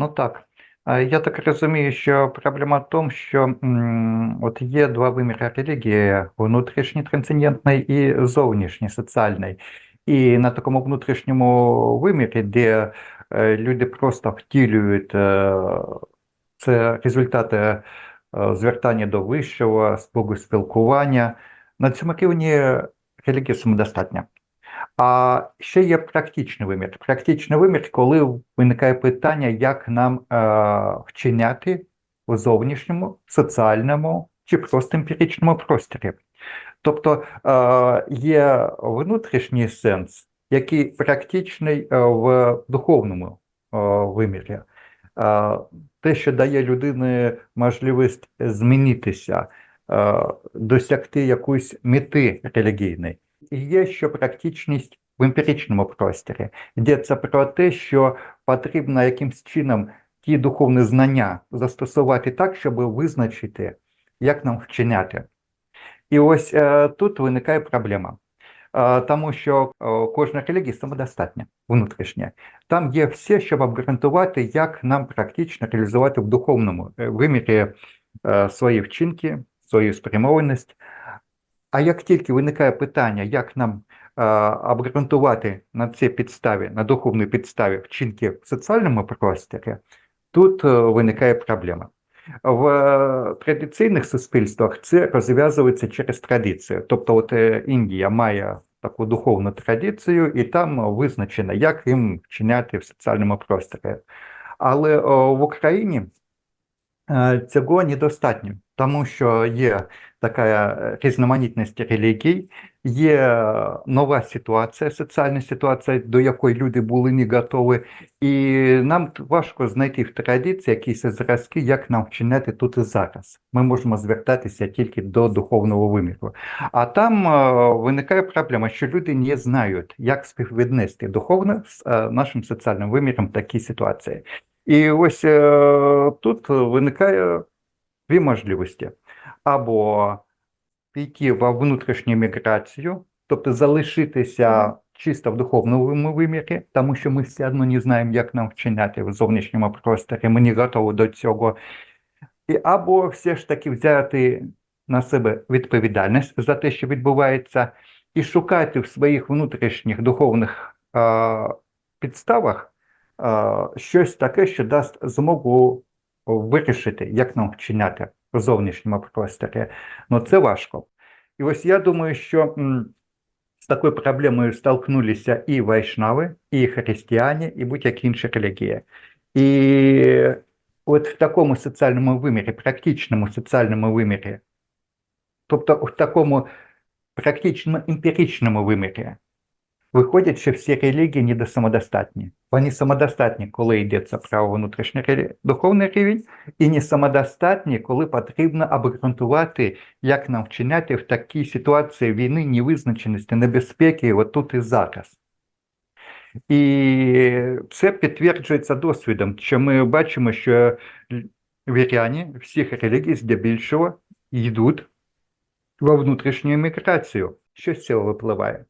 Ну так. Я так розумію, що проблема в тому, що от є два виміри релігії: внутрішній трансцендентний і зовнішній соціальний. І на такому внутрішньому вимірі, де е, люди просто втілюють е, це результати е, звертання до вищого, спілкування, на цьому рівні релігія самодостатня. А ще є практичний вимір. Практичний вимір, коли виникає питання, як нам е, вчиняти у зовнішньому, соціальному чи просто емпіричному просторі. Тобто е, є внутрішній сенс, який практичний е, в духовному е, вимірі. Е, те, що дає людині можливість змінитися, е, досягти якоїсь мети релігійної. Є ще практичність в емпіричному просторі. Йдеться про те, що потрібно якимсь чином ті духовні знання застосувати так, щоб визначити, як нам вчиняти. І ось е, тут виникає проблема. Е, тому що е, кожна релігія самодостатня, внутрішня. Там є все, щоб обґрунтувати, як нам практично реалізувати в духовному е, вимірі свої вчинки, свою спрямованість. А як тільки виникає питання, як нам е, обґрунтувати на цій підставі, на духовній підставі вчинки в соціальному просторі, тут е, виникає проблема. В е, традиційних суспільствах це розв'язується через традицію. Тобто, от Індія має таку духовну традицію, і там визначено, як їм вчиняти в соціальному просторі. Але в Україні цього недостатньо, тому що є така е, різноманітність релігій, є е, нова ситуація, соціальна ситуація, до якої люди були не готові, і нам важко знайти в традиції якісь зразки, як нам вчиняти тут і зараз. Ми можемо звертатися тільки до духовного виміру. А там е, виникає проблема, що люди не знають, як співвіднести духовне з е, нашим соціальним виміром в такій ситуації. І ось е, тут виникає дві можливості. Або піти во внутрішню міграцію, тобто залишитися чисто в духовному вимірі, тому що ми все одно не знаємо, як нам вчиняти в зовнішньому просторі, ми не готові до цього. І або все ж таки взяти на себе відповідальність за те, що відбувається, і шукати в своїх внутрішніх духовних е, підставах щось таке, що дасть змогу вирішити, як нам вчиняти в зовнішньому просторі. Ну це важко. І ось я думаю, що з такою проблемою столкнулися і вайшнави, і християни, і будь-які інші релігії. І от в такому соціальному вимірі, практичному соціальному вимірі, тобто в такому практичному емпіричному вимірі, виходять, що всі релігії недосамодостатні. Вони самодостатні, коли йдеться про внутрішній релі- духовний рівень, і не самодостатні, коли потрібно обґрунтувати, як нам вчиняти в такій ситуації війни, невизначеності, небезпеки, от тут і зараз. І це підтверджується досвідом, що ми бачимо, що віряні всіх релігій здебільшого йдуть во внутрішню еміграцію. Що з цього випливає?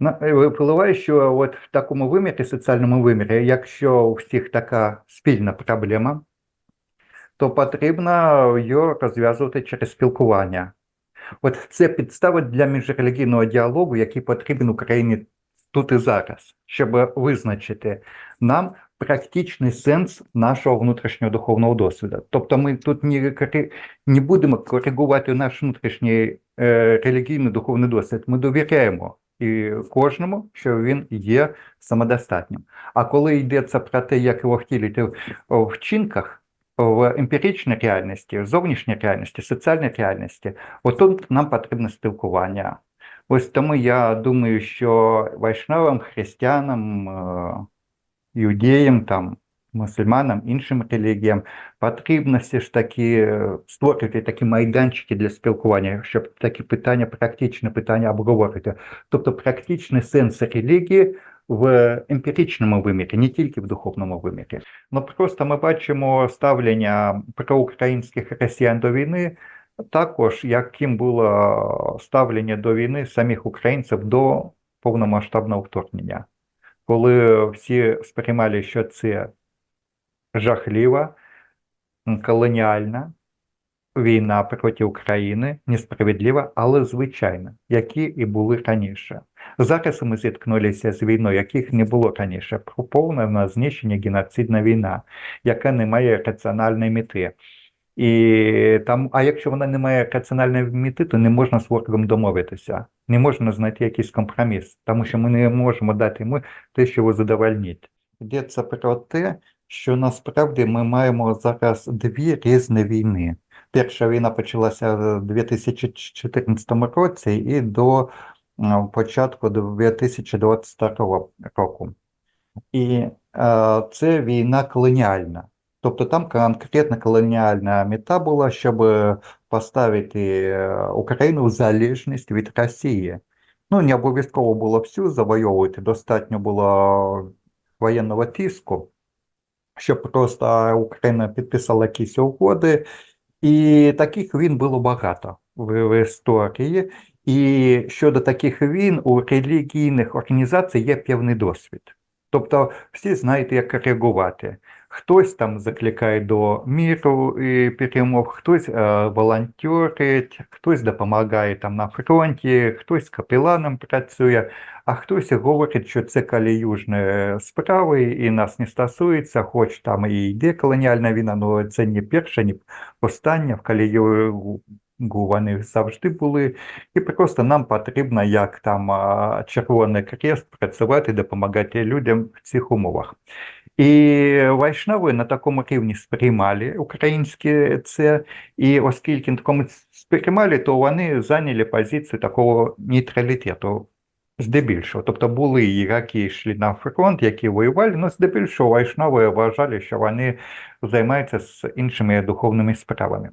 Е, Випливає, що от в такому вимірі, соціальному вимірі, якщо у всіх така спільна проблема, то потрібно її розв'язувати через спілкування. От це підстава для міжрелігійного діалогу, який потрібен Україні тут і зараз, щоб визначити нам практичний сенс нашого внутрішнього духовного досвіду. Тобто ми тут не, не будемо коригувати наш внутрішній е, релігійний духовний досвід. Ми довіряємо і кожному, що він є самодостатнім. А коли йдеться про те, як його втілити в вчинках, в емпіричній реальності, в зовнішній реальності, соціальній реальності, от тут нам потрібне спілкування. Ось тому я думаю, що вайшнавам, християнам, е, іудеям, там, мусульманам, іншим релігіям потрібно все ж таки е, створити такі майданчики для спілкування, щоб такі питання, практичні питання обговорити. Тобто практичний сенс релігії в емпіричному вимірі, не тільки в духовному вимірі. Ну просто ми бачимо ставлення проукраїнських росіян до війни, також яким було ставлення до війни самих українців до повномасштабного вторгнення, коли всі сприймали, що це жахлива, колоніальна війна проти України, несправедлива, але звичайна, які і були раніше. Зараз ми зіткнулися з війною, яких не було раніше. Повне знищення геноцидна війна, яка не має раціональної мети. І там, а якщо вона не має раціональної мети, то не можна з ворогом домовитися, не можна знайти якийсь компроміс, тому що ми не можемо дати йому те, що його задовольнить. Йдеться про те, що насправді ми маємо зараз дві різні війни. Перша війна почалася в 2014 році і до е, початку 2022 року. І е, це війна колоніальна. Тобто там конкретна колоніальна мета була, щоб поставити е, Україну в залежність від Росії. Ну, не обов'язково було всю завойовувати, достатньо було воєнного тиску, щоб просто Україна підписала якісь угоди, і таких війн було багато в, в історії. І щодо таких війн у релігійних організацій є певний досвід. Тобто всі знають, як реагувати. Хтось там закликає до міру і перемог, хтось е, волонтерить, хтось допомагає там на фронті, хтось капеланом працює, а хтось говорить, що це каліюжні справи і нас не стосується, хоч там і йде колоніальна війна, але це не перша, не остання в калію вони завжди були, і просто нам потрібно, як там а, Червоний Крест, працювати, допомагати людям в цих умовах. І вайшнави на такому рівні сприймали українське це, і оскільки на такому сприймали, то вони зайняли позицію такого нейтралітету. Здебільшого, тобто були які йшли на фронт, які воювали, але здебільшого вайшнави вважали, що вони займаються з іншими духовними справами.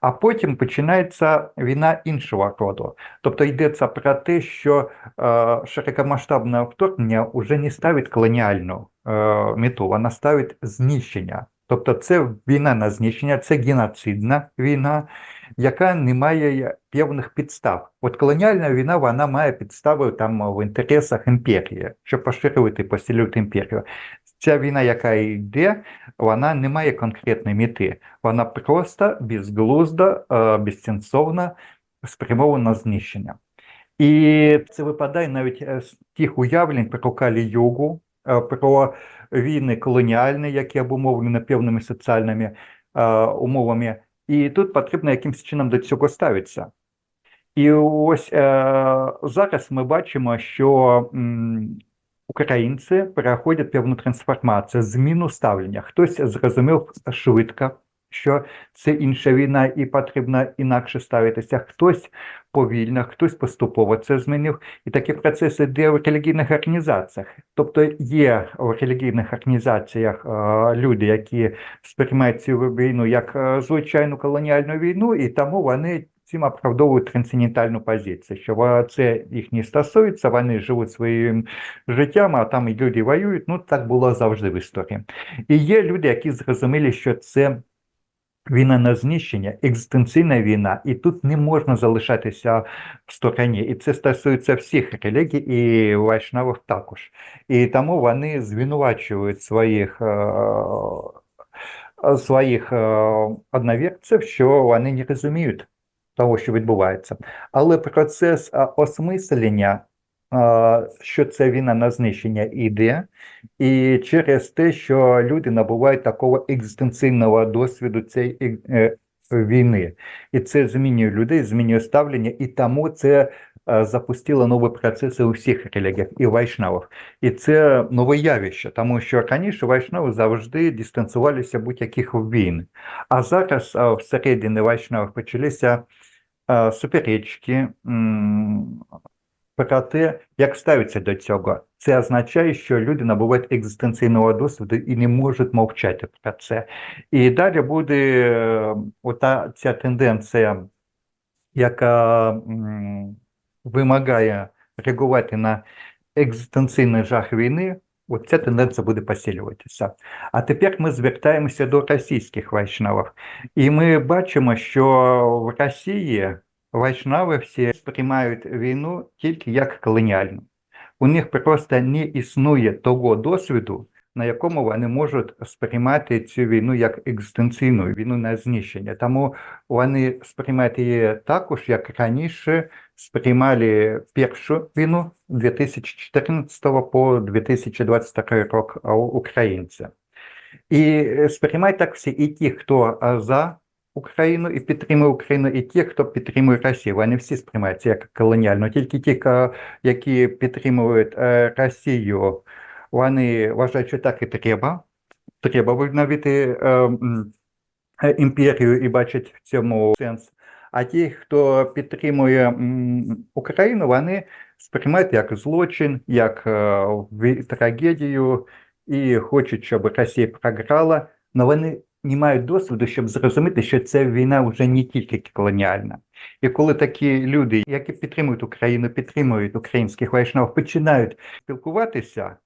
А потім починається війна іншого роду. Тобто йдеться про те, що е, широкомасштабне вторгнення вже не ставить колоніальну е, мету, вона ставить знищення. Тобто це війна на знищення, це геноцидна війна, яка не має певних підстав. От колоніальна війна вона має підстави там в інтересах імперії, щоб поширювати, посилювати імперію. Ця війна, яка йде, вона не має конкретної мети. Вона просто безглузда, е, безсенсовна, спрямована на знищення. І це випадає навіть е, з тих уявлень про Калі-Югу, е, про війни колоніальні, які обумовлені певними соціальними умовами. І тут потрібно якимось чином до цього ставитися. І ось зараз ми бачимо, що українці переходять певну трансформацію, зміну ставлення. Хтось зрозумів швидко, що це інша війна і потрібно інакше ставитися. Хтось повільно, хтось поступово це змінив. І такі процеси йде в релігійних організаціях. Тобто є в релігійних організаціях люди, які сприймають цю війну як звичайну колоніальну війну, і тому вони цим оправдовують трансцендентальну позицію, що це їх не стосується, вони живуть своїм життям, а там і люди воюють. Ну так було завжди в історії. І є люди, які зрозуміли, що це. Війна на знищення, екзистенційна війна, і тут не можна залишатися в стороні. І це стосується всіх релігій і вайшнавів також. І тому вони звинувачують своїх своїх одновірців, що вони не розуміють того, що відбувається. Але процес осмислення, що це війна на знищення іде, і через те, що люди набувають такого екзистенційного досвіду цієї е, війни. І це змінює людей, змінює ставлення, і тому це. Запустило нові процеси у всіх релігіях і вайшнавах. І це нове явище, тому що раніше вайшнави завжди дистанціювалися будь-яких війн. А зараз всередині вайшнавів почалися суперечки про те, як ставиться до цього. Це означає, що люди набувають екзистенційного досвіду і не можуть мовчати про це. І далі буде е, ота ця тенденція, яка вимагає реагувати на екзистенційний жах війни. От ця тенденція буде посилюватися. А тепер ми звертаємося до російських вайшнавів. І ми бачимо, що в Росії вайшнави всі сприймають війну тільки як колоніальну. У них просто не існує того досвіду на якому вони можуть сприймати цю війну як екзистенційну війну на знищення. Тому вони сприймають її також, як раніше сприймали першу війну 2014 по 2022 рік а, українці. І е, сприймають так всі і ті, хто за Україну і підтримує Україну, і ті, хто підтримує Росію. Вони всі сприймаються як колоніально. Тільки ті, які підтримують е, Росію, вони вважають, що так і треба. Треба відновити е, е, імперію і бачать в цьому сенс. А ті, хто підтримує Україну, вони сприймають як злочин, як трагедію і хочуть, щоб Росія програла, але вони не мають досвіду, щоб зрозуміти, що ця війна вже не тільки колоніальна. І коли такі люди, які підтримують Україну, підтримують українських вайшнав, починають спілкуватися,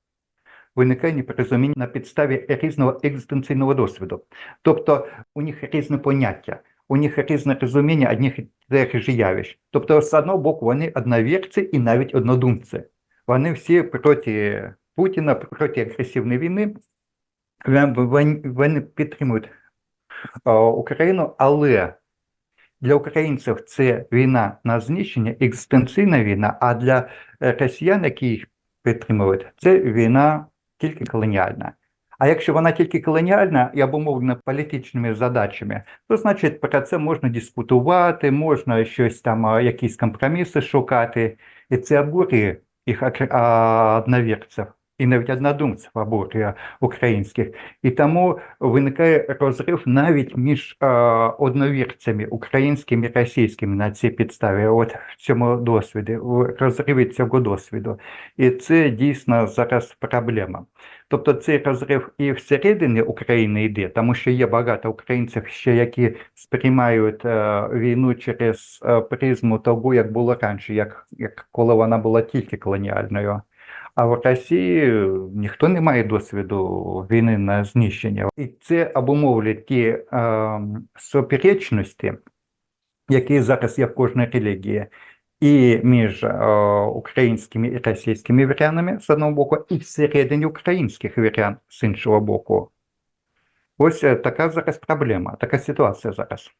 виникає непорозуміння на підставі різного екзистенційного досвіду. Тобто у них різне поняття, у них різне розуміння одних і тих же явищ. Тобто, з одного боку, вони одновірці і навіть однодумці. Вони всі проти Путіна, проти агресивної війни. Вони- підтримують е, Україну, але для українців це війна на знищення, екзистенційна війна, а для е, росіян, які їх підтримують, це війна тільки колоніальна. А якщо вона тільки колоніальна і обумовлена політичними задачами, то значить про це можна дискутувати, можна щось там, якісь компроміси шукати, і це обурює їх одновірців. І навіть однодумців обурює українських. І тому виникає розрив навіть між е, одновірцями українськими і російськими на цій підставі. От в цьому досвіді, в розриві цього досвіду. І це дійсно зараз проблема. Тобто цей розрив і всередині України йде, тому що є багато українців, ще які сприймають е, війну через е, призму того, як було раніше, як, як коли вона була тільки колоніальною. А в Росії ніхто не має досвіду війни на знищення. І це обумовлює ті е, суперечності, які зараз є в кожній релігії, і між е, українськими і російськими вірянами з одного боку, і всередині українських вірян з іншого боку. Ось е, така зараз проблема, така ситуація зараз.